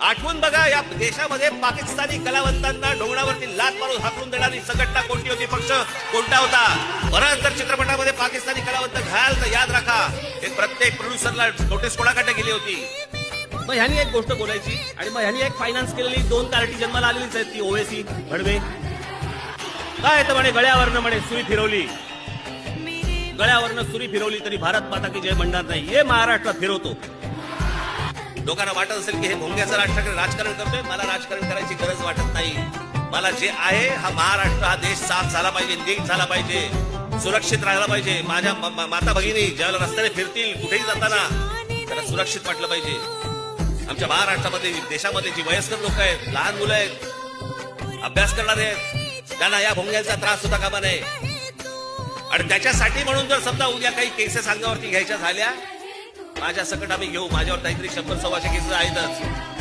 आठवून बघा या देशामध्ये पाकिस्तानी कलावंतांना डोंगरावरती लात मारून हाकलून देणारी संघटना कोणती होती? पक्ष कोणता होता? परत जर चित्रपटामध्ये पाकिस्तानी कलावंत घाल तर याद राखा. हे प्रत्येक प्रोड्युसरला नोटीस कोणाकडे गेली होती? मग ह्यानी एक गोष्ट बोलायची आणि मग ह्यानी एक फायनान्स केलेली दोन कार्टी जन्माला आलेलीच आहेत ती ओवेसी भडवे. काय तर म्हणे गळ्यावरनं म्हणे सुई फिरवली. गळ्यावरनं सुरी फिरवली तरी भारत माता की जय म्हणणार नाही. हे महाराष्ट्रात फिरवतो. लोकांना वाटत असेल की हे भोंग्याचं राजकारण राजकारण करतोय. मला राजकारण करायची गरज वाटत नाही. मला जे आहे हा महाराष्ट्र हा देश साफ झाला पाहिजे नीट झाला पाहिजे. सुरक्षित राहायला पाहिजे. माझ्या माता भगिनी ज्यावेळेला रस्त्याने फिरतील कुठेही जाताना त्याला सुरक्षित वाटलं पाहिजे. आमच्या महाराष्ट्रामध्ये देशामध्ये जी वयस्कर लोक आहेत लहान मुलं आहेत अभ्यास करणारे आहेत त्यांना या भोंग्यांचा त्रास सुद्धा कामा नये. आणि त्याच्यासाठी म्हणून जर समजा उद्या काही केसेस अंगावरती घ्यायच्या झाल्या माझ्या सकट आम्ही घेऊ. माझ्यावर काहीतरी शंभर सव्वाशे केसेस आहेतच.